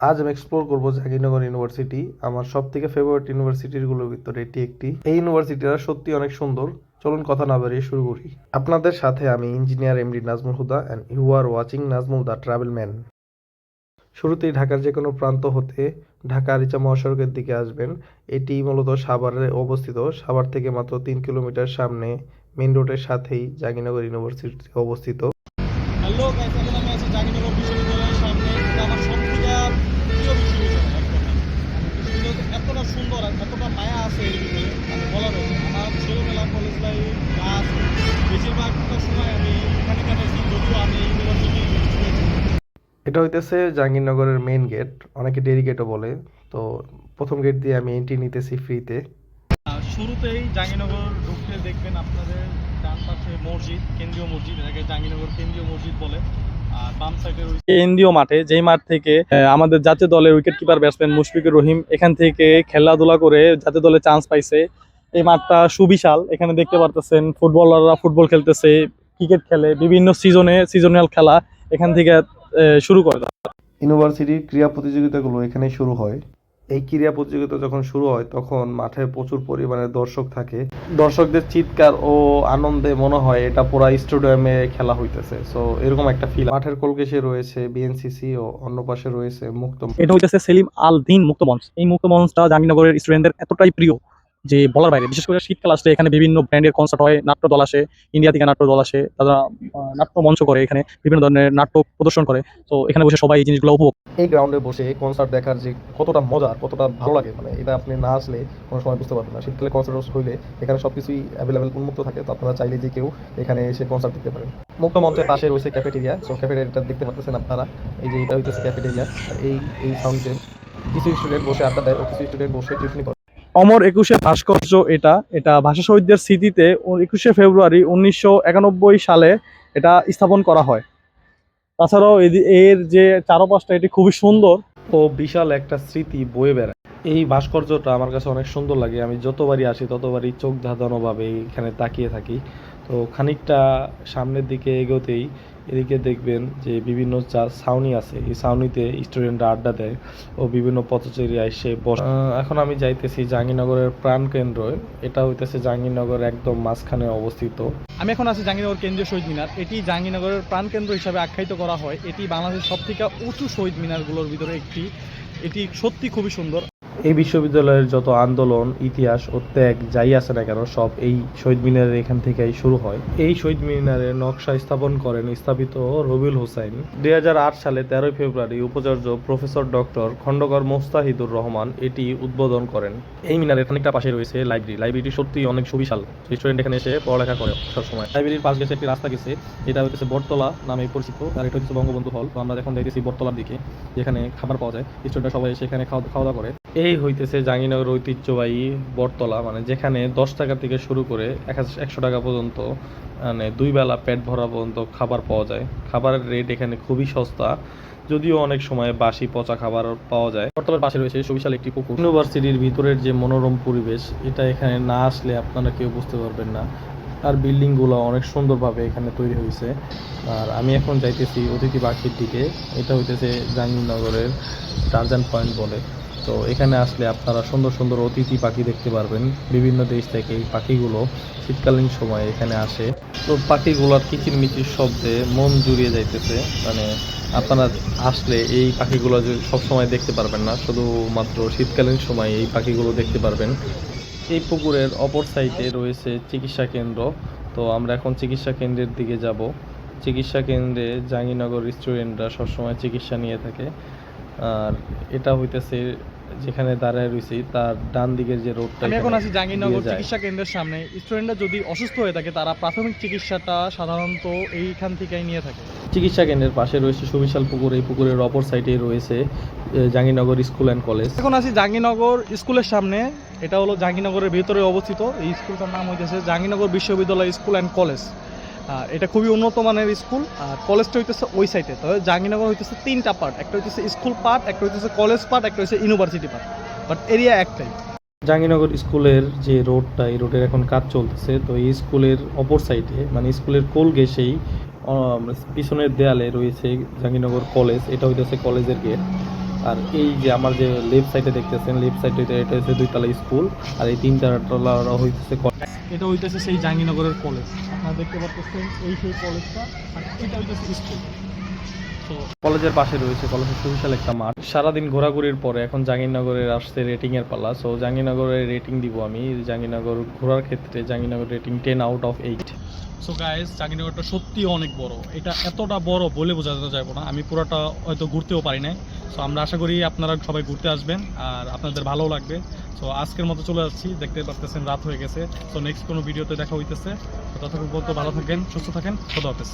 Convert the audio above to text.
আজ আমি এক্সপ্লোর করব জাহাঙ্গীরনগর ইউনিভার্সিটি, আমার সব থেকে ফেভারিট ইউনিভার্সিটিগুলোর ভিতরে এটি একটি। এই ইউনিভার্সিটিটা সত্যি অনেক সুন্দর। চলুন কথা না বাড়িয়ে শুরু করি। আপনাদের সাথে আমি engineer MD Nazmul Huda and you are watching Nazmul the travel man শুরুতেই ঢাকার যে কোনো প্রান্ত হতে ঢাকা আরিচা মহাসড়কের দিকে আসবেন। এটি মূলত সাভারে অবস্থিত। সাভার থেকে মাত্র তিন কিলোমিটার সামনে মেন রোডের সাথেই জাহাঙ্গীরনগর ইউনিভার্সিটি অবস্থিত হ্যালো গাইস এখন আমি আছি জাহাঙ্গীরনগর বিশ্ববিদ্যালয়ের সামনে এটা আমার সব থেকে প্রিয় বিশ্ববিদ্যালয় এক কথায়। বিশ্ববিদ্যালয়টা এতটা সুন্দর আর এতটা মায়া আছে এর ভিতরে মানে বলার মতো না। আমার ছোটোবেলা কলেজ লাইফ ক্লাস বেশিরভাগটা সময় আমি এখানে কাটাইছি যদিও আমি ইউনিভার্সিটি এটা হইতেছে জাহাঙ্গীরনগরের মেইন গেট অনেকে ডেরি গেটও বলে। তো প্রথম গেট দিয়ে আমি এন্ট্রি নিতেছি ফ্রিতে শুরুতেই জাহাঙ্গীরনগর ঢুকতে দেখবেন আপনাদের ডান পাশে মসজিদ কেন্দ্রীয় মসজিদ এটাকে জাহাঙ্গীরনগর কেন্দ্রীয় মসজিদ বলে। আর কেন্দ্রীয় মাঠে যেই মাঠ থেকে আমাদের জাতীয় দলের wicket keeper batsman Mushfiqur Rahim এখান থেকে খেলাধুলা করে জাতীয় দলে চান্স পাইছে। এই মাঠটা সুবিশাল এখানে দেখতে পারতেছেন ফুটবলাররা ফুটবল খেলতেছে ক্রিকেট খেলে বিভিন্ন সিজনে সিজনাল খেলা এখান থেকে শুরু করে ইউনিভার্সিটির ক্রীড়া প্রতিযোগিতাগুলো এখানেই শুরু হয়। এই ক্রীড়া প্রতিযোগিতা যখন শুরু হয় তখন মাঠে প্রচুর পরিমাণে দর্শক থাকে। দর্শকদের চিৎকার ও আনন্দে মনে হয় এটা পুরা স্টেডিয়ামে খেলা হইতেছে। সো এরকম একটা ফিল মাঠের কলকেশে রয়েছে বিএনসিসি ও অন্য পাশে রয়েছে মুক্ত এটা হইতেছে সেলিম আল দিন মুক্ত মঞ্চ। এই মুক্ত মঞ্চটা জাহাঙ্গীরনগরের স্টুডেন্টদের এতটাই প্রিয় যে বলার বাইরে, বিশেষ করে শীতকাল আসলে এখানে বিভিন্ন ব্র্যান্ডের কনসার্ট হয়, নাট্য দল আসে ইন্ডিয়া থেকে নাট্য দল আসে, তারা নাট্য মঞ্চ করে এখানে, বিভিন্ন ধরনের নাট্য প্রদর্শন করে। তো এখানে বসে সবাই এই জিনিসগুলো উপভোগ এই গ্রাউন্ডে বসে কনসার্ট দেখার যে কতটা মজা, কতটা ভালো লাগে মানে এটা আপনি না আসলে কোনো সময় বুঝতে পারবেন না। শীতকালে কনসার্ট হইলে এখানে সব কিছুই অ্যাভেলেবেল উন্মুক্ত থাকে, তো আপনারা চাইলে যে কেউ এখানে এসে কনসার্ট দিতে পারেন। মুক্ত মঞ্চের পাশে রয়েছে ক্যাফেটেরিয়া সো ক্যাফেটেরিয়াটা দেখতে পাচ্ছেন আপনারা। এই যে এটা হইতেছে ক্যাফেটেরিয়া এই এই সাউন্ডে কিছু স্টুডেন্ট বসে আড্ডা দেয়, কিছু স্টুডেন্ট বসে টিউশনি করে। অমর একুশে ভাস্কর্য এটা। এটা ভাষা শহীদদের স্মৃতিতে একুশে ফেব্রুয়ারি উনিশশো একানব্বই সালে এটা স্থাপন করা হয়। তাছাড়াও এর যে চারপাশটা, এটি খুবই সুন্দর। ও বিশাল একটা স্মৃতি বয়ে বেড়ায়। এই ভাস্কর্যটা আমার কাছে অনেক সুন্দর লাগে। আমি যতবারই আসি, ততবারই চোখ ধাঁধানোভাবে এখানে তাকিয়ে থাকি। তো খানিকটা সামনের দিকে এগোতেই এদিকে দেখবেন যে বিভিন্ন যা ছাউনি আছে। এই ছাউনিতে স্টুডেন্টরা আড্ডা দেয় ও বিভিন্ন পথচারী এসে বস এখন আমি যাইতেছি জাহাঙ্গীরনগরের প্রাণকেন্দ্র এটা হইতেছে জাহাঙ্গীরনগর একদম মাঝখানে অবস্থিত। আমি এখন আছি জাহাঙ্গীরনগর কেন্দ্রীয় শহীদ মিনার। এটি জাহাঙ্গীরনগরের প্রাণকেন্দ্র হিসাবে আখ্যায়িত করা হয়। এটি বাংলাদেশের সবথেকে উঁচু শহীদ মিনারগুলোর ভিতরে একটি। এটি সত্যি খুবই সুন্দর। এই বিশ্ববিদ্যালয়ের যত আন্দোলন, ইতিহাস ও ত্যাগ যাই আছে না কেন, সব এই শহীদ মিনারের এখান থেকেই শুরু হয়। এই শহীদ মিনারের নকশা স্থাপন করেন স্থাপিত রবিউল হোসাইন। দুই হাজার আট সালে তেরোই ফেব্রুয়ারি উপাচার্য প্রফেসর ডক্টর খন্দকার মোস্তাহিদুর রহমান এটি উদ্বোধন করেন। এই মিনারের খানিকটা পাশে রয়েছে লাইব্রেরি। লাইব্রেরিটি সত্যি অনেক সুবিশাল। স্টুডেন্ট এখানে এসে পড়ালেখা করে সবসময়। লাইব্রেরির পাশ গেছে একটি রাস্তা গেছে। এটা হচ্ছে বটতলা নামে পরিচিত। আর এটা হচ্ছে বঙ্গবন্ধু হল। তো আমরা এখন যাইতেছি বটতলার দিকে, যেখানে খাবার পাওয়া যায়। স্টুডেন্টরা সবাই এসে এখানে খাওয়া খাওয়া দাওয়া করে। এই হইতেছে জাহাঙ্গীরনগর ঐতিহ্যবাহী বটতলা মানে যেখানে দশ টাকা থেকে শুরু করে একশো টাকা পর্যন্ত মানে দুই বেলা পেট ভরা পর্যন্ত খাবার পাওয়া যায়। খাবারের রেট এখানে খুবই সস্তা, যদিও অনেক সময় বাসি পচা খাবার পাওয়া যায়। বটতলার পাশে রয়েছে সুবিশাল একটি পুকুর। ইউনিভার্সিটির ভিতরের যে মনোরম পরিবেশ, এটা এখানে না আসলে আপনারা কেউ বুঝতে পারবেন না। আর বিল্ডিংগুলো অনেক সুন্দরভাবে এখানে তৈরি হয়েছে আর আমি এখন যাইতেছি অতিথি পাখির দিকে। এটা হইতেছে জাহাঙ্গীরনগরের টার্জান পয়েন্ট বলে। তো এখানে আসলে আপনারা সুন্দর সুন্দর অতিথি পাখি দেখতে পারবেন। বিভিন্ন দেশ থেকে এই পাখিগুলো শীতকালীন সময়ে এখানে আসে। তো পাখিগুলোর কিচিরমিচির শব্দে মন জুড়িয়ে যাইতেছে। মানে আপনারা আসলে এই পাখিগুলো সবসময় দেখতে পারবেন না, শুধুমাত্র শীতকালীন সময় এই পাখিগুলো দেখতে পারবেন। এই পুকুরের অপর সাইডে রয়েছে চিকিৎসা কেন্দ্র। তো আমরা এখন চিকিৎসা কেন্দ্রের দিকে যাব। চিকিৎসা কেন্দ্রে জাহাঙ্গীরনগর স্টুডেন্টরা সবসময় চিকিৎসা নিয়ে থাকে। আর এটা হইতেছে যেখানে দাঁড়ায় রয়েছি তার ডান দিকের যে রোডটা আমি এখন আছি জাহাঙ্গীরনগর চিকিৎসা কেন্দ্রের সামনে। স্টুডেন্টরা যদি অসুস্থ হয়ে থাকে তারা প্রাথমিক চিকিৎসাটা সাধারণত এইখান থেকেই নিয়ে থাকে। চিকিৎসা কেন্দ্রের পাশে রয়েছে সুবিশাল পুকুর। এই পুকুরের অপর সাইডে রয়েছে জাহাঙ্গীরনগর স্কুল অ্যান্ড কলেজ। এখন আছি জাহাঙ্গীরনগর স্কুলের সামনে। এটা হলো জাহাঙ্গীরনগরের ভিতরে অবস্থিত। এই স্কুলটার নাম হইতেছে জাহাঙ্গীরনগর বিশ্ববিদ্যালয় স্কুল অ্যান্ড কলেজ। আর এটা খুবই উন্নত মানের স্কুল, আর কলেজটা হইতেছে ওই সাইডে তবে জাহাঙ্গীরনগর হইতেছে তিনটা পার্ট একটা হইতেছে স্কুল পার্ট একটা হইতেছে কলেজ পার্ট একটা হচ্ছে ইউনিভার্সিটি পার্ট বাট এরিয়া একটাই। জাহাঙ্গীরনগর স্কুলের যে রোডটা এই রোডের এখন কাজ চলতেছে, তো এই স্কুলের অপর সাইডে মানে স্কুলের কোল ঘেসেই পিছনের দেয়ালে রয়েছে জাহাঙ্গীরনগর কলেজ এটা হইতেছে কলেজের গেট আর এই যে আমার যে লেফট সাইডে দেখতেছেন লেফট সাইডে এটা হচ্ছে দুইতলা স্কুল, আর এই তিন তলা হইতেছে কলেজ। এটা হইতেছে সেই জাহাঙ্গীরনগরের কলেজ। আপনারা দেখতে পাচ্ছেন এই সেই কলেজটা, আর এটা হইতেছে স্কুল। কলেজের পাশে রয়েছে কলেজের সুবিশাল একটা মাঠ। সারাদিন ঘোরাঘুরির পরে এখন জাহাঙ্গীরনগরের আসছে রেটিং এর পালা। সো জাহাঙ্গীরনগরের রেটিং দিব আমি। জাহাঙ্গীরনগর ঘোরার ক্ষেত্রে Jahangirnagar rating ten out of eight so guys জাহাঙ্গীরনগরটা সত্যি অনেক বড়। এটা এতটা বড় বলে বোঝাতে যাব না। আমি পুরোটা হয়তো ঘুরতেও পারি নাই। সো আমরা আশা করি আপনারা সবাই ঘুরতে আসবেন আর আপনাদের ভালো লাগবে। সো আজকের মতো চলে যাচ্ছি দেখতে পাচ্ছেন রাত হয়ে গেছে। সো নেক্সট কোনো ভিডিওতে দেখা হইতেছে। ততক্ষণ পর্যন্ত ভালো থাকেন, সুস্থ থাকেন। খোদা হাফেজ।